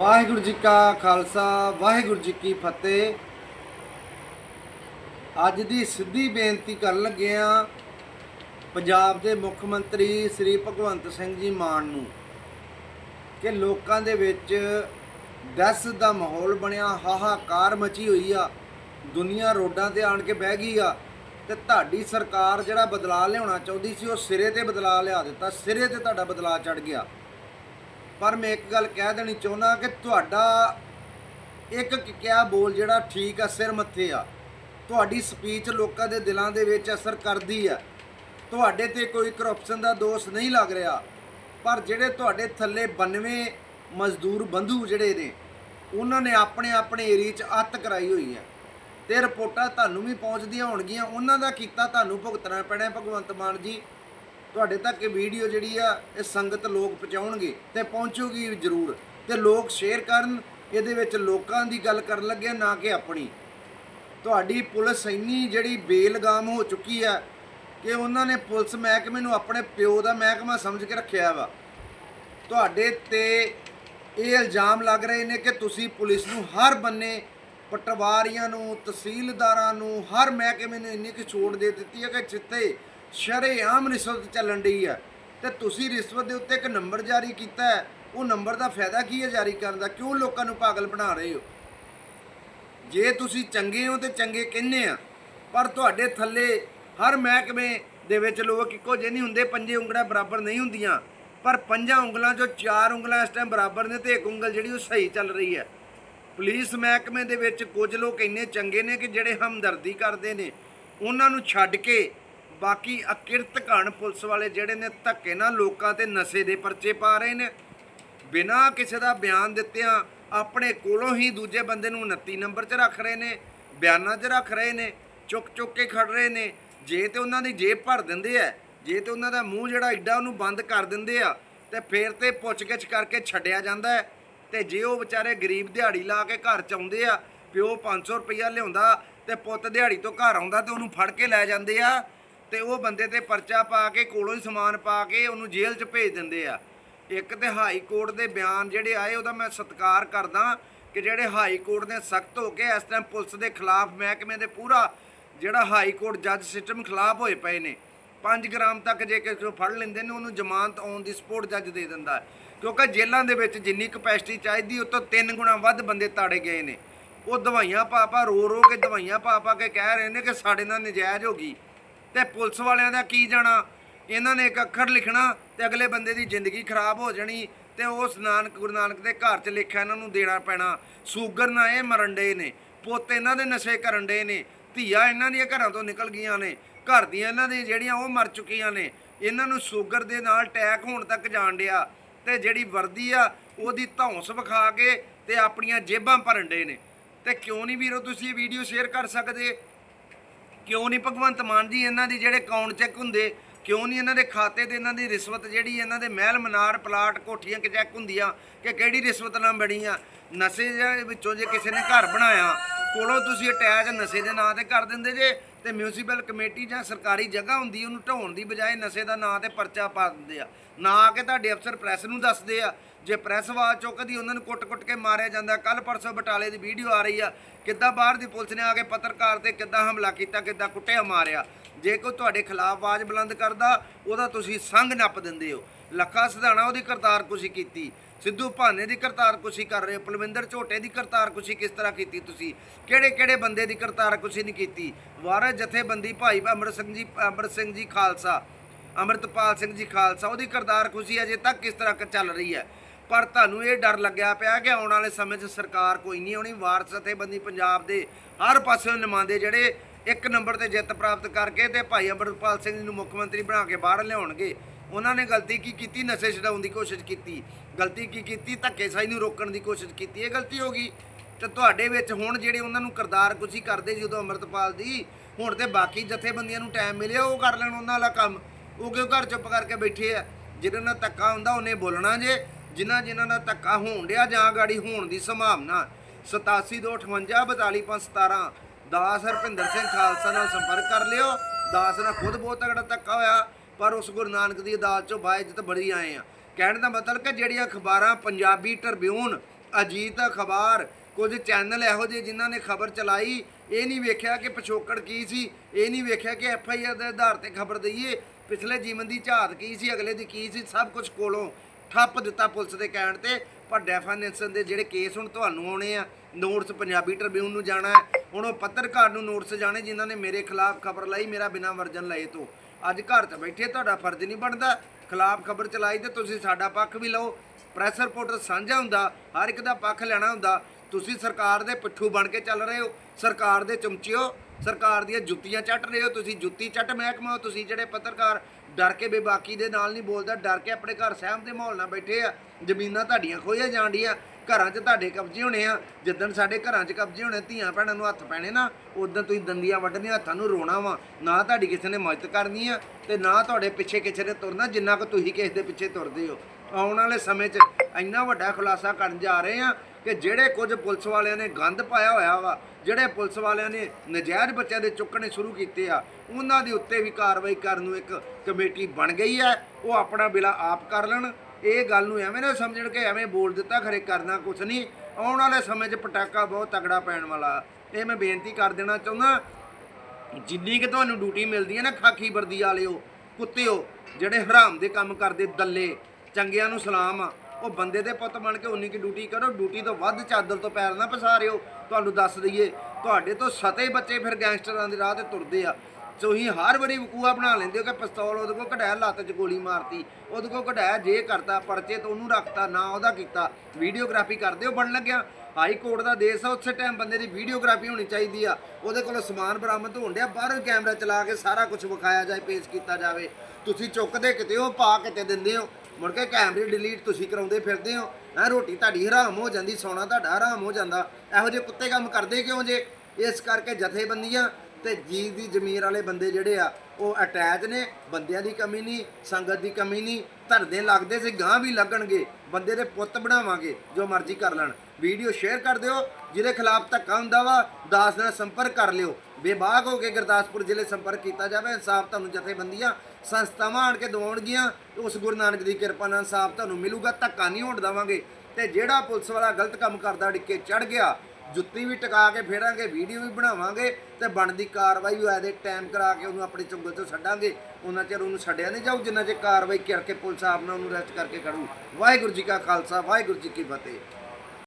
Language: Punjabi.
ਵਾਹਿਗੁਰੂ ਜੀ ਕਾ ਖਾਲਸਾ, ਵਾਹਿਗੁਰੂ ਜੀ ਕੀ ਫਤਿਹ। ਅੱਜ ਦੀ ਸਿੱਧੀ ਬੇਨਤੀ ਕਰਨ ਲੱਗੇ ਆ ਪੰਜਾਬ ਦੇ ਮੁੱਖ ਮੰਤਰੀ ਸ੍ਰੀ ਭਗਵੰਤ ਸਿੰਘ ਜੀ ਮਾਨ ਨੂੰ ਕਿ ਲੋਕਾਂ ਦੇ ਵਿੱਚ ਦਹਿਸ਼ਤ ਦਾ ਮਾਹੌਲ ਬਣਿਆ, ਹਾਹਾਕਾਰ ਮਚੀ ਹੋਈ ਆ, ਦੁਨੀਆ ਰੋਡਾਂ ਤੇ ਆਣ ਕੇ ਬਹਿ ਗਈ ਆ ਤੇ ਤੁਹਾਡੀ ਸਰਕਾਰ ਜਿਹੜਾ ਬਦਲਾਅ ਲਿਆਉਣਾ ਚਾਹੁੰਦੀ ਸੀ, ਉਹ ਸਿਰੇ ਤੇ ਬਦਲਾਅ ਲਿਆ ਦਿੱਤਾ, ਸਿਰੇ ਤੇ ਤੁਹਾਡਾ ਬਦਲਾਅ ਚੜ ਗਿਆ। ਪਰ ਮੈਂ ਇੱਕ ਗੱਲ ਕਹਿ ਦੇਣੀ ਚਾਹੁੰਦਾ ਕਿ ਤੁਹਾਡਾ ਇੱਕ ਕਿਹਾ ਬੋਲ ਜਿਹੜਾ ਠੀਕ ਆ, ਸਿਰ ਮੱਥੇ ਆ। ਤੁਹਾਡੀ ਸਪੀਚ ਲੋਕਾਂ ਦੇ ਦਿਲਾਂ ਦੇ ਵਿੱਚ ਅਸਰ ਕਰਦੀ ਆ। ਤੁਹਾਡੇ ਤੇ ਕੋਈ ਕਰਪਸ਼ਨ ਦਾ ਦੋਸ਼ ਨਹੀਂ ਲੱਗ ਰਿਹਾ। ਪਰ ਜਿਹੜੇ ਤੁਹਾਡੇ ਥੱਲੇ 92 ਮਜ਼ਦੂਰ ਬੰਧੂ ਜਿਹੜੇ ਨੇ, ਉਹਨਾਂ ਨੇ ਆਪਣੇ ਆਪਣੇ ਏਰੀਆ 'ਚ ਅੱਤ ਕਰਾਈ ਹੋਈ ਹੈ ਤੇ ਰਿਪੋਰਟਾਂ ਤੁਹਾਨੂੰ ਵੀ ਪਹੁੰਚਦੀਆਂ ਹੋਣਗੀਆਂ। ਉਹਨਾਂ ਦਾ ਕੀਤਾ ਤੁਹਾਨੂੰ ਭੁਗਤਣਾ ਪੈਣਾ ਭਗਵੰਤ ਮਾਨ ਜੀ। ਤੁਹਾਡੇ ਤੱਕ ਇਹ ਵੀਡੀਓ ਜਿਹੜੀ ਆ, ਇਹ ਸੰਗਤ ਲੋਕ ਪਹੁੰਚਾਉਣਗੇ ਤੇ ਪਹੁੰਚੂਗੀ ਜ਼ਰੂਰ। ਤੇ ਲੋਕ ਸ਼ੇਅਰ ਕਰਨ, ਇਹਦੇ ਵਿੱਚ ਲੋਕਾਂ ਦੀ ਗੱਲ ਕਰਨ ਲੱਗੇ ਨਾ ਕਿ ਆਪਣੀ। ਤੁਹਾਡੀ ਪੁਲਿਸ ਇੰਨੀ ਜਿਹੜੀ ਬੇਲਗਾਮ ਹੋ ਚੁੱਕੀ ਆ ਕਿ ਉਹਨਾਂ ਨੇ ਪੁਲਿਸ ਮਹਿਕਮੇ ਨੂੰ ਆਪਣੇ ਪਿਓ ਦਾ ਮਹਿਕਮਾ ਸਮਝ ਕੇ ਰੱਖਿਆ ਵਾ। ਤੁਹਾਡੇ ਤੇ ਇਹ ਇਲਜ਼ਾਮ ਲੱਗ ਰਹੇ ਨੇ ਕਿ ਤੁਸੀਂ ਪੁਲਿਸ ਨੂੰ ਹਰ ਬੰਨੇ ਪਟਵਾਰੀਆਂ ਨੂੰ, ਤਹਿਸੀਲਦਾਰਾਂ ਨੂੰ, ਹਰ ਮਹਿਕਮੇ ਨੂੰ ਇੰਨੀ ਕੁ ਛੋਟ ਦੇ ਦਿੱਤੀ ਹੈ ਕਿ ਜਿੱਥੇ ਸ਼ਰੇਆਮ ਰਿਸ਼ਵਤ ਚੱਲਣ ਡਈ ਹੈ ਤੇ ਤੁਸੀਂ ਰਿਸ਼ਵਤ ਦੇ ਉੱਤੇ ਇੱਕ ਨੰਬਰ ਜਾਰੀ ਕੀਤਾ ਉਹ ਨੰਬਰ ਦਾ ਫਾਇਦਾ ਕੀ ਹੈ ਜਾਰੀ ਕਰਨ ਦਾ? ਕਿਉਂ ਲੋਕਾਂ ਨੂੰ ਪਾਗਲ ਬਣਾ ਰਹੇ ਹੋ? ਜੇ ਤੁਸੀਂ ਚੰਗੇ ਹੋ ਤੇ ਚੰਗੇ ਕਹਿੰਦੇ ਆ। ਪਰ ਤੁਹਾਡੇ ਥੱਲੇ ਹਰ ਮਹਿਕਮੇ ਦੇ ਵਿੱਚ ਲੋਕ ਇੱਕੋ ਜਿਹੇ ਨਹੀਂ ਹੁੰਦੇ। ਪੰਜੇ ਉਂਗਲਾਂ ਬਰਾਬਰ ਨਹੀਂ ਹੁੰਦੀਆਂ। ਪਰ ਪੰਜਾਂ ਉਂਗਲਾਂ ਚੋਂ ਚਾਰ ਉਂਗਲਾਂ ਇਸ ਟਾਈਮ ਬਰਾਬਰ ਨੇ ਤੇ ਇੱਕ ਉਂਗਲ ਜਿਹੜੀ ਉਹ ਸਹੀ ਚੱਲ ਰਹੀ ਹੈ। ਪੁਲਿਸ ਮਹਿਕਮੇ ਦੇ ਵਿੱਚ ਕੁਝ ਲੋਕ ਇੰਨੇ ਚੰਗੇ ਨੇ ਕਿ ਜਿਹੜੇ ਹਮਦਰਦੀ ਕਰਦੇ ਨੇ। ਉਹਨਾਂ ਨੂੰ ਛੱਡ ਕੇ ਬਾਕੀ ਅਕਿਰਤ ਘਣ ਪੁਲਿਸ ਵਾਲੇ ਜਿਹੜੇ ਨੇ ਧੱਕੇ ਨਾਲ ਲੋਕਾਂ ਤੇ ਨਸ਼ੇ ਦੇ ਪਰਚੇ ਪਾ ਰਹੇ ਨੇ। ਬਿਨਾਂ ਕਿਸੇ ਦਾ ਬਿਆਨ ਦਿੱਤਿਆਂ ਆਪਣੇ ਕੋਲੋਂ ਹੀ ਦੂਜੇ ਬੰਦੇ ਨੂੰ 29 ਨੰਬਰ 'ਚ ਰੱਖ ਰਹੇ ਨੇ, ਬਿਆਨਾਂ 'ਚ ਰੱਖ ਰਹੇ ਨੇ, ਚੁੱਕ ਚੁੱਕ ਕੇ ਖੜ ਰਹੇ ਨੇ। ਜੇ ਤੇ ਉਹਨਾਂ ਦੀ ਜੇਬ ਭਰ ਦਿੰਦੇ ਆ, ਜੇ ਤੇ ਉਹਨਾਂ ਦਾ ਮੂੰਹ ਜਿਹੜਾ ਐਡਾ ਉਹਨੂੰ ਬੰਦ ਕਰ ਦਿੰਦੇ ਆ, ਤੇ ਫੇਰ ਤੇ ਪੁੱਛਗਿੱਛ ਕਰਕੇ ਛੱਡਿਆ ਜਾਂਦਾ ਹੈ। ਤੇ ਜੇ ਉਹ ਵਿਚਾਰੇ ਗਰੀਬ ਦਿਹਾੜੀ ਲਾ ਕੇ ਘਰ ਚ ਆਉਂਦੇ ਆ, ਪਿਓ 500 ਰੁਪਈਆ ਲਿਆਉਂਦਾ ਤੇ ਪੁੱਤ ਦਿਹਾੜੀ ਤੋਂ ਘਰ ਆਉਂਦਾ ਤੇ ਉਹਨੂੰ ਫੜ ਕੇ ਲੈ ਜਾਂਦੇ ਆ। ਤੇ ਉਹ ਬੰਦੇ ਤੇ ਪਰਚਾ ਪਾ ਕੇ, ਕੋਲੋਂ ਹੀ ਸਮਾਨ ਪਾ ਕੇ ਉਹਨੂੰ ਜੇਲ੍ਹ 'ਚ ਭੇਜ ਦਿੰਦੇ ਆ। ਇੱਕ ਤੇ ਹਾਈ ਕੋਰਟ ਦੇ ਬਿਆਨ ਜਿਹੜੇ ਆਏ, ਉਹਦਾ ਮੈਂ ਸਤਿਕਾਰ ਕਰਦਾ ਕਿ ਜਿਹੜੇ ਹਾਈ ਕੋਰਟ ਨੇ ਸਖਤ ਹੋ ਕੇ ਇਸ ਟਾਈਮ ਪੁਲਿਸ ਦੇ ਖਿਲਾਫ ਮਹਿਕਮੇ ਦੇ ਪੂਰਾ ਜਿਹੜਾ ਹਾਈ ਕੋਰਟ ਜੱਜ ਸਿਸਟਮ ਖਿਲਾਫ ਹੋਏ ਪਏ ਨੇ। 5 ਗ੍ਰਾਮ ਤੱਕ ਜੇ ਕਿਸੇ ਨੂੰ ਫੜ ਲੈਂਦੇ ਨੇ, ਉਹਨੂੰ ਜ਼ਮਾਨਤ ਔਨ ਦੀ ਸਪੋਰਟ ਜੱਜ ਦੇ ਦਿੰਦਾ। ਕਿਉਂਕਿ ਜੇਲ੍ਹਾਂ ਦੇ ਵਿੱਚ ਜਿੰਨੀ ਕਪੈਸਿਟੀ ਚਾਹੀਦੀ ਉਹ ਤੋਂ 3 ਗੁਣਾ ਵੱਧ ਬੰਦੇ ਤਾੜੇ ਗਏ ਨੇ। ਉਹ ਦਵਾਈਆਂ ਪਾ ਪਾ ਰੋ ਰੋ ਕੇ ਦਵਾਈਆਂ ਪਾ ਪਾ ਕੇ ਕਹਿ ਰਹੇ ਨੇ ਕਿ ਸਾਡੇ ਨਾਲ ਨਜਾਇਜ਼ ਹੋ ਗਈ। ਤੇ ਪੁਲਿਸ ਵਾਲਿਆਂ ਦਾ ਕੀ ਜਾਣਾ? ਇਹਨਾਂ ਨੇ ਇੱਕ ਅੱਖਰ ਲਿਖਣਾ ਤੇ ਅਗਲੇ ਬੰਦੇ ਦੀ ਜ਼ਿੰਦਗੀ ਖਰਾਬ ਹੋ ਜਾਣੀ ਤੇ ਉਸ ਨਾਨਕ, ਗੁਰੂ ਨਾਨਕ ਦੇ ਘਰ 'ਚ ਲਿਖਿਆ ਇਹਨਾਂ ਨੂੰ ਦੇਣਾ ਪੈਣਾ। ਸ਼ੂਗਰ ਨਾਲ ਇਹ ਮਰਨ ਡੇ ਨੇ, ਪੁੱਤ ਇਹਨਾਂ ਦੇ ਨਸ਼ੇ ਕਰਨ ਡੇ ਨੇ, ਧੀਆ ਇਹਨਾਂ ਦੀਆਂ ਘਰਾਂ ਤੋਂ ਨਿਕਲ ਗਈਆਂ ਨੇ, ਘਰ ਦੀਆਂ ਇਹਨਾਂ ਦੀ ਜਿਹੜੀਆਂ ਉਹ ਮਰ ਚੁੱਕੀਆਂ ਨੇ, ਇਹਨਾਂ ਨੂੰ ਸ਼ੂਗਰ ਦੇ ਨਾਲ ਅਟੈਕ ਹੋਣ ਤੱਕ ਜਾਣ ਡਿਆ ਤੇ ਜਿਹੜੀ ਵਰਦੀ ਆ ਉਹਦੀ ਧੌਂਸ ਵਿਖਾ ਕੇ ਤੇ ਆਪਣੀਆਂ ਜੇਬਾਂ ਭਰਨ ਡੇ ਨੇ। ਤੇ ਕਿਉਂ ਨਹੀਂ ਵੀਰੋ ਤੁਸੀਂ ਇਹ ਵੀਡੀਓ ਸ਼ੇਅਰ ਕਰ ਸਕਦੇ? ਕਿਉਂ ਨਹੀਂ ਭਗਵੰਤ ਮਾਨ ਜੀ ਇਹਨਾਂ ਦੀ ਜਿਹੜੇ ਅਕਾਊਂਟ ਚੈੱਕ ਹੁੰਦੇ? ਕਿਉਂ ਨਹੀਂ ਇਹਨਾਂ ਦੇ ਖਾਤੇ ਤੇ ਇਹਨਾਂ ਦੀ ਰਿਸ਼ਵਤ ਜਿਹੜੀ ਇਹਨਾਂ ਦੇ ਮਹਿਲ ਮਨਾਰ ਪਲਾਟ ਕੋਠੀਆਂ ਕਿ ਚੈੱਕ ਹੁੰਦੀਆਂ ਕਿ ਕਿਹੜੀ ਰਿਸ਼ਵਤ ਨਾਲ ਬੜੀਆਂ ਨਸ਼ੇ ਦੇ ਵਿੱਚੋਂ ਜੇ ਕਿਸੇ ਨੇ ਘਰ ਬਣਾਇਆ, ਕੋਲੋਂ ਤੁਸੀਂ ਅਟੈਚ ਨਸ਼ੇ ਦੇ ਨਾਂ ਤੇ ਕਰ ਦਿੰਦੇ ਜੇ ਤੇ ਮਿਊਨਿਸਪਲ ਕਮੇਟੀ ਜਾਂ ਸਰਕਾਰੀ ਜਗ੍ਹਾ ਹੁੰਦੀ, ਉਹਨੂੰ ਢਾਉਣ ਦੀ ਬਜਾਏ ਨਸ਼ੇ ਦਾ ਨਾਂ ਤੇ ਪਰਚਾ ਪਾ ਦਿੰਦੇ ਆ। ਨਾ ਕਿ ਤੁਹਾਡੇ ਅਫਸਰ ਪ੍ਰੈਸ ਨੂੰ ਦੱਸਦੇ ਆ ਜੇ ਪ੍ਰੈਸ ਆਵਾਜ਼ ਚੁੱਕਦੀ ਉਹਨਾਂ ਨੂੰ ਕੁੱਟ-ਕੁੱਟ ਕੇ ਮਾਰਿਆ ਜਾਂਦਾ ਕੱਲ ਪਰਸੋਂ ਬਟਾਲੇ ਦੀ ਵੀਡੀਓ ਆ ਰਹੀ ਆ, ਕਿੱਦਾਂ ਬਾਹਰ ਦੀ ਪੁਲਿਸ ਨੇ ਆ ਕੇ ਪੱਤਰਕਾਰ ਤੇ ਕਿੱਦਾਂ ਹਮਲਾ ਕੀਤਾ, ਕਿੱਦਾਂ ਕੁੱਟਿਆ, ਮਾਰਿਆ। ਜੇ ਕੋਈ ਤੁਹਾਡੇ ਖਿਲਾਫ ਆਵਾਜ਼ ਬੁਲੰਦ ਕਰਦਾ, ਉਹਦਾ ਤੁਸੀਂ ਸੰਗ ਨੱਪ ਦਿੰਦੇ ਹੋ। ਲੱਖਾ ਸਿਧਾਣਾ ਉਹਦੀ ਕਰਤਾਰਕੁਸ਼ੀ ਕੀਤੀ। ਸਿੱਧੂ ਭਾਨੇ ਦੀ ਕਰਤਾਰਕੁਸ਼ੀ ਕਰ ਰਹੇ ਹੋ, ਪਲਵਿੰਦਰ ਝੋਟੇ ਦੀ ਕਰਤਾਰਕੁਸ਼ੀ ਕਿਸ ਤਰ੍ਹਾਂ ਕੀਤੀ ਤੁਸੀਂ? ਕਿਹੜੇ ਕਿਹੜੇ ਬੰਦੇ ਦੀ ਕਰਤਾਰਕੁਸ਼ੀ ਨਹੀਂ ਕੀਤੀ? ਵਾਰਸ ਜਥੇਬੰਦੀ ਭਾਈ ਅਮਰ ਸਿੰਘ ਜੀ, ਅਮਰ ਸਿੰਘ ਜੀ ਖਾਲਸਾ, ਅਮਰਤਪਾਲ ਸਿੰਘ ਜੀ ਖਾਲਸਾ, ਉਹਦੀ ਕਰਤਾਰਕੁਸ਼ੀ ਅਜੇ ਤੱਕ ਕਿਸ ਤਰ੍ਹਾਂ ਚੱਲ ਰਹੀ ਹੈ? ਪਰ ਤੁਹਾਨੂੰ ਇਹ ਡਰ ਲੱਗਿਆ ਪਿਆ ਕਿ ਆਉਣ ਵਾਲੇ ਸਮੇਂ 'ਚ ਸਰਕਾਰ ਕੋਈ ਨਹੀਂ ਆਉਣੀ, ਵਾਰਸ ਜਥੇਬੰਦੀ ਪੰਜਾਬ ਦੇ ਹਰ ਪਾਸਿਓਂ ਨੁਮਾਇੰਦੇ ਜਿਹੜੇ ਇੱਕ ਨੰਬਰ ਤੇ ਜਿੱਤ ਪ੍ਰਾਪਤ ਕਰਕੇ ਤੇ ਭਾਈ ਅਮਰਤਪਾਲ ਸਿੰਘ ਜੀ ਨੂੰ ਮੁੱਖ ਮੰਤਰੀ ਬਣਾ ਕੇ ਬਾਹਰ ਲਿਆਉਣਗੇ, ਉਹਨਾਂ ਨੇ ਗਲਤੀ ਕੀ ਕੀਤੀ? ਨਸ਼ੇ ਛਡਾਉਣ ਦੀ ਕੋਸ਼ਿਸ਼ ਕੀਤੀ। ਗਲਤੀ ਕੀ ਕੀਤੀ? ਧੱਕੇਸ਼ਾਹੀ ਨੂੰ ਰੋਕਣ ਦੀ ਕੋਸ਼ਿਸ਼ ਕੀਤੀ। ਇਹ ਗਲਤੀ ਹੋ ਗਈ। ਤੇ ਤੁਹਾਡੇ ਵਿੱਚ ਹੁਣ ਜਿਹੜੇ ਉਹਨਾਂ ਨੂੰ ਕਰਤਾਰ ਕੁਸ਼ੀ ਕਰਦੇ ਜਦੋਂ ਉਦੋਂ ਅਮਰਤਪਾਲ ਦੀ, ਹੁਣ ਤੇ ਬਾਕੀ ਜਥੇਬੰਦੀਆਂ ਨੂੰ ਟਾਈਮ ਮਿਲਿਆ, ਉਹ ਕਰ ਲੈਣ ਉਹਨਾਂ ਵਾਲਾ ਕੰਮ। ਉਹ ਕਿਉਂ ਘਰ ਚੁੱਪ ਕਰਕੇ ਬੈਠੇ ਆ? ਜਿਹਨਾਂ ਨਾਲ ਧੱਕਾ ਹੁੰਦਾ, ਉਹਨੇ ਬੋਲਣਾ ਜੇ। ਜਿਨ੍ਹਾਂ ਜਿਨ੍ਹਾਂ ਦਾ ਧੱਕਾ ਹੋਣ ਡਿਆ ਜਾਂ ਗਾੜੀ ਹੋਣ ਦੀ ਸੰਭਾਵਨਾ। 8728 42517 ਦਾਸ ਹਰਪਿੰਦਰ ਸਿੰਘ ਖਾਲਸਾ ਨਾਲ ਸੰਪਰਕ ਕਰ ਲਿਓ। ਦਾਸ ਨਾਲ ਖੁਦ ਬਹੁਤ ਤਗੜਾ ਧੱਕਾ ਹੋਇਆ, ਪਰ ਉਸ ਗੁਰੂ ਨਾਨਕ ਦੀ ਅਦਾਲਤ ਚੋਂ ਬਾਇਜ਼ਤ ਬੜੀ ਆਏ ਆ। ਕਹਿਣ ਦਾ ਮਤਲਬ ਕਿ ਜਿਹੜੀਆਂ ਅਖਬਾਰਾਂ ਪੰਜਾਬੀ ਟ੍ਰਿਬਿਊਨ ਅਜੀਤ ਅਖਬਾਰ, ਕੁਝ ਚੈਨਲ ਇਹੋ ਜਿਹੇ ਜਿਨ੍ਹਾਂ ਨੇ ਖਬਰ ਚਲਾਈ, ਇਹ ਨਹੀਂ ਵੇਖਿਆ ਕਿ ਪਿਛੋਕੜ ਕੀ ਸੀ, ਇਹ ਨਹੀਂ ਵੇਖਿਆ ਕਿ ਐਫ ਆਈ ਆਰ ਦੇ ਆਧਾਰ ਤੇ ਖਬਰ ਦਈਏ, ਪਿਛਲੇ ਜੀਵਨ ਦੀ ਝਾਤ ਕੀ ਸੀ, ਅਗਲੇ ਦੀ ਕੀ ਸੀ, ਸਭ ਕੁਝ ਕੋਲੋਂ ਠੱਪ ਦਿੱਤਾ ਪੁਲਿਸ ਦੇ ਕਹਿਣ ਤੇ, ਪਰ ਡੈਫਾਨੇਸ਼ਨ ਦੇ ਜਿਹੜੇ ਕੇਸ ਹੁਣ ਤੁਹਾਨੂੰ ਆਉਣੇ ਆ ਨੋਟਸ ਪੰਜਾਬੀ ਟ੍ਰਿਬਿਊਨ ਨੂੰ ਜਾਣਾ ਹੈ। ਹੁਣ ਉਹ ਪੱਤਰਕਾਰ ਨੂੰ ਨੋਟਸ ਜਾਣੇ ਜਿਨ੍ਹਾਂ ਨੇ ਮੇਰੇ ਖਿਲਾਫ ਖਬਰ ਲਾਈ, ਮੇਰਾ ਬਿਨਾਂ ਵਰਜਨ ਲਏ ਤੋਂ। ਅੱਜ ਘਰ 'ਚ ਬੈਠੇ, ਤੁਹਾਡਾ ਫਰਜ਼ ਨਹੀਂ ਬਣਦਾ। ਖਿਲਾਫ ਖਬਰ ਚਲਾਈ ਤੇ ਤੁਸੀਂ ਸਾਡਾ ਪੱਖ ਵੀ ਲਓ। ਪ੍ਰੈਸ ਰਿਪੋਰਟਰ ਸਾਂਝਾ ਹੁੰਦਾ, ਹਰ ਇੱਕ ਦਾ ਪੱਖ ਲੈਣਾ ਹੁੰਦਾ। ਤੁਸੀਂ ਸਰਕਾਰ ਦੇ ਪਿੱਠੂ ਬਣ ਕੇ ਚੱਲ ਰਹੇ ਹੋ, ਸਰਕਾਰ ਦੇ ਚਮਚਿਓ, ਸਰਕਾਰ ਦੀਆਂ ਜੁੱਤੀਆਂ ਚੱਟ ਰਹੇ ਹੋ, ਤੁਸੀਂ ਜੁੱਤੀ ਚੱਟ ਮਹਿਕਮਾ ਹੋ, ਤੁਸੀਂ ਜਿਹੜੇ ਪੱਤਰਕਾਰ ਡਰ ਕੇ ਬੇਬਾਕੀ ਦੇ ਨਾਲ ਨਹੀਂ ਬੋਲਦਾ, ਡਰ ਕੇ ਆਪਣੇ ਘਰ ਸਹਿਮ ਦੇ ਮਾਹੌਲ ਨਾਲ ਬੈਠੇ ਆ, ਜ਼ਮੀਨਾਂ ਤੁਹਾਡੀਆਂ ਖੋਈਆਂ ਜਾਂਦੀਆਂ ਘਰਾਂ 'ਚ ਤੁਹਾਡੇ ਕਬਜ਼ੇ ਹੋਣੇ ਆ, ਜਿੱਦਣ ਸਾਡੇ ਘਰਾਂ 'ਚ ਕਬਜ਼ੇ ਹੋਣੇ, ਧੀਆਂ ਭੈਣਾਂ ਨੂੰ ਹੱਥ ਪੈਣੇ ਨਾ, ਉਦੋਂ ਤੁਸੀਂ ਦੰਦੀਆਂ ਵੱਢਣੀਆਂ, ਹੱਥਾਂ ਨੂੰ ਰੋਣਾ ਵਾ, ਨਾ ਤੁਹਾਡੀ ਕਿਸੇ ਨੇ ਮਦਦ ਕਰਨੀ ਆ, ਤੇ ਨਾ ਤੁਹਾਡੇ ਪਿੱਛੇ ਕਿਸੇ ਨੇ ਤੁਰਨਾ, ਜਿੰਨਾ ਕੁ ਤੁਸੀਂ ਕਿਸੇ ਦੇ ਪਿੱਛੇ ਤੁਰਦੇ ਹੋ। ਆਉਣ ਵਾਲੇ ਸਮੇਂ 'ਚ ਇੰਨਾ ਵੱਡਾ ਖੁਲਾਸਾ ਕਰਨ ਜਾ ਰਹੇ ਆ ਕਿ ਜਿਹੜੇ ਕੁਝ ਪੁਲਿਸ ਵਾਲਿਆਂ ਨੇ ਗੰਦ ਪਾਇਆ ਹੋਇਆ ਵਾ, ਜਿਹੜੇ ਪੁਲਿਸ ਵਾਲਿਆਂ ਨੇ ਨਜਾਇਜ਼ ਬੱਚਿਆਂ ਦੇ ਚੁੱਕਣੇ ਸ਼ੁਰੂ ਕੀਤੇ ਆ, ਉਹਨਾਂ ਦੇ ਉੱਤੇ ਵੀ ਕਾਰਵਾਈ ਕਰਨ ਨੂੰ ਇੱਕ ਕਮੇਟੀ ਬਣ ਗਈ ਹੈ, ਉਹ ਆਪਣਾ ਬਿਲਾ ਆਪ ਕਰ ਲੈਣ। ਇਹ ਗੱਲ ਨੂੰ ਐਵੇਂ ਨਾ ਸਮਝਣ ਕਿ ਐਵੇਂ ਬੋਲ ਦਿੱਤਾ, ਖਰੇ ਕਰਨਾ ਕੁਛ ਨਹੀਂ। ਆਉਣ ਵਾਲੇ ਸਮੇਂ 'ਚ ਪਟਾਕਾ ਬਹੁਤ ਤਗੜਾ ਪੈਣ ਵਾਲਾ। ਇਹ ਮੈਂ ਬੇਨਤੀ ਕਰ ਦੇਣਾ ਚਾਹੁੰਦਾ, ਜਿੰਨੀ ਕਿ ਤੁਹਾਨੂੰ ਡਿਊਟੀ ਮਿਲਦੀ ਹੈ ਨਾ ਖਾਕੀ ਵਰਦੀ ਵਾਲਿਓ, ਕੁੱਤਿਓ, ਜਿਹੜੇ ਹਰਾਮ ਦੇ ਕੰਮ ਕਰਦੇ, ਦੱਲੇ, ਚੰਗਿਆਂ ਨੂੰ ਸਲਾਮ ਆ। ਉਹ ਬੰਦੇ ਦੇ ਪੁੱਤ ਬਣ ਕੇ ਉਨੀ ਕੀ ਡਿਊਟੀ ਕਰੋ, ਡਿਊਟੀ ਤੋਂ ਵੱਧ ਚਾਦਰ ਤੋਂ ਪੈਰ ਨਾ ਪਸਾਰਿਓ। ਤੁਹਾਨੂੰ ਦੱਸ ਦਈਏ, ਤੁਹਾਡੇ ਤੋਂ ਸਤੇ ਬੱਚੇ ਫਿਰ ਗੈਂਗਸਟਰਾਂ ਦੇ ਰਾਹ ਤੇ ਤੁਰਦੇ ਆ। ਤੁਸੀਂ ਹਰ ਵਾਰੀ ਵਕੂਆ ਬਣਾ ਲੈਂਦੇ ਹੋ ਕਿ ਪਿਸਤੌਲ ਉਹਦੇ ਕੋਲ ਕਢਾਇਆ, ਲੱਤ 'ਚ ਗੋਲੀ ਮਾਰਤੀ, ਉਹਦੇ ਕੋਲ ਕਢਾਇਆ, ਜੇ ਕਰਤਾ, ਪਰਚੇ ਤੋਂ ਉਹਨੂੰ ਰੱਖਤਾ, ਨਾ ਉਹਦਾ ਕੀਤਾ। ਵੀਡੀਓਗ੍ਰਾਫੀ ਕਰਦੇ ਹੋ ਬਣ ਲੱਗਿਆ। ਹਾਈ ਕੋਰਟ ਦਾ ਦੇਸ਼ ਆ, ਉਸੇ ਟਾਈਮ ਬੰਦੇ ਦੀ ਵੀਡੀਓਗ੍ਰਾਫੀ ਹੋਣੀ ਚਾਹੀਦੀ ਆ। ਉਹਦੇ ਕੋਲੋਂ ਸਮਾਨ ਬਰਾਮਦ ਹੋਣ ਡਿਆ, ਬਾਹਰੋਂ ਕੈਮਰਾ ਚਲਾ ਕੇ ਸਾਰਾ ਕੁਝ ਵਿਖਾਇਆ ਜਾਏ, ਪੇਸ਼ ਕੀਤਾ ਜਾਵੇ। ਤੁਸੀਂ ਚੁੱਕਦੇ ਕਿਤੇ ਹੋ, ਪਾ ਕਿਤੇ ਦਿੰਦੇ ਹੋ। ਮੁੜ ਕੇ ਕੈਮਰੇ ਡਿਲੀਟ ਤੁਸੀਂ ਕਰਾਉਂਦੇ ਫਿਰਦੇ ਹੋ। ਹੈ, ਰੋਟੀ ਤੁਹਾਡੀ ਹਰਾਮ ਹੋ ਜਾਂਦੀ, ਸੌਣਾ ਤੁਹਾਡਾ ਹਰਾਮ ਹੋ ਜਾਂਦਾ। ਇਹੋ ਜਿਹੇ ਕੁੱਤੇ ਕੰਮ ਕਰਦੇ ਕਿਉਂ ਜੇ? ਇਸ ਕਰਕੇ ਜਥੇਬੰਦੀਆਂ ਤੇ ਜੀ ਦੀ ਜ਼ਮੀਰ ਵਾਲੇ ਬੰਦੇ ਜਿਹੜੇ ਆ, ਉਹ ਅਟੈਚ ਨੇ, ਬੰਦਿਆਂ ਦੀ ਕਮੀ ਨਹੀਂ, ਸੰਗਤ ਦੀ ਕਮੀ ਨਹੀਂ, ਧਰਦੇ ਲੱਗਦੇ ਸੀ ਗਾਂ ਵੀ ਲੱਗਣਗੇ, ਬੰਦੇ ਦੇ ਪੁੱਤ ਬਣਾਵਾਂਗੇ, ਜੋ ਮਰਜ਼ੀ ਕਰ ਲੈਣ। ਵੀਡੀਓ ਸ਼ੇਅਰ ਕਰ ਦਿਓ, ਜਿਹਦੇ ਖਿਲਾਫ ਧੱਕਾ ਹੁੰਦਾ ਵਾ, ਦਾਸ ਨਾਲ ਸੰਪਰਕ ਕਰ ਲਿਓ। ਬੇਬਾਕ ਹੋ ਕੇ ਗੁਰਦਾਸਪੁਰ ਜ਼ਿਲ੍ਹੇ ਸੰਪਰਕ ਕੀਤਾ ਜਾਵੇ, ਇਨਸਾਫ ਤੁਹਾਨੂੰ ਜਥੇਬੰਦੀਆਂ ਸੰਸਥਾਵਾਂ ਆਣ ਕੇ ਦਵਾਉਣਗੀਆਂ ਉਸ ਗੁਰੂ ਨਾਨਕ ਦੀ ਕਿਰਪਾ ਨਾਲ ਇਨਸਾਫ ਤੁਹਾਨੂੰ ਮਿਲੂਗਾ, ਧੱਕਾ ਨਹੀਂ ਹੋਣ ਦੇਵਾਂਗੇ। ਤੇ ਜਿਹੜਾ ਪੁਲਿਸ ਵਾਲਾ ਗਲਤ ਕੰਮ ਕਰਦਾ, ਡਿੱਕੇ ਚੜ ਗਿਆ, ਜੁੱਤੀ ਵੀ ਟਿਕਾ ਕੇ ਫੇਰਾਂਗੇ, ਵੀਡੀਓ ਵੀ ਬਣਾਵਾਂਗੇ, ਤੇ ਬਣਦੀ ਕਾਰਵਾਈ ਵੀ ਦੇ ਟਾਈਮ ਕਰਾ ਕੇ ਉਹਨੂੰ ਆਪਣੀ ਚੁੰਗਲ ਤੋਂ ਛੱਡਾਂਗੇ। ਉਹਨਾਂ ਚਿਰ ਉਹਨੂੰ ਛੱਡਿਆ ਨਹੀਂ ਜਾਊ, ਜਿੰਨਾ ਚਿਰ ਕਾਰਵਾਈ ਕਰਕੇ ਪੁਲਿਸ ਆਪ ਨਾਲ ਉਹਨੂੰ ਅਰੈਸਟ ਕਰਕੇ ਖੜੂ। ਵਾਹਿਗੁਰੂ ਜੀ ਕਾ ਖਾਲਸਾ, ਵਾਹਿਗੁਰੂ ਜੀ ਕੀ ਫਤਿਹ।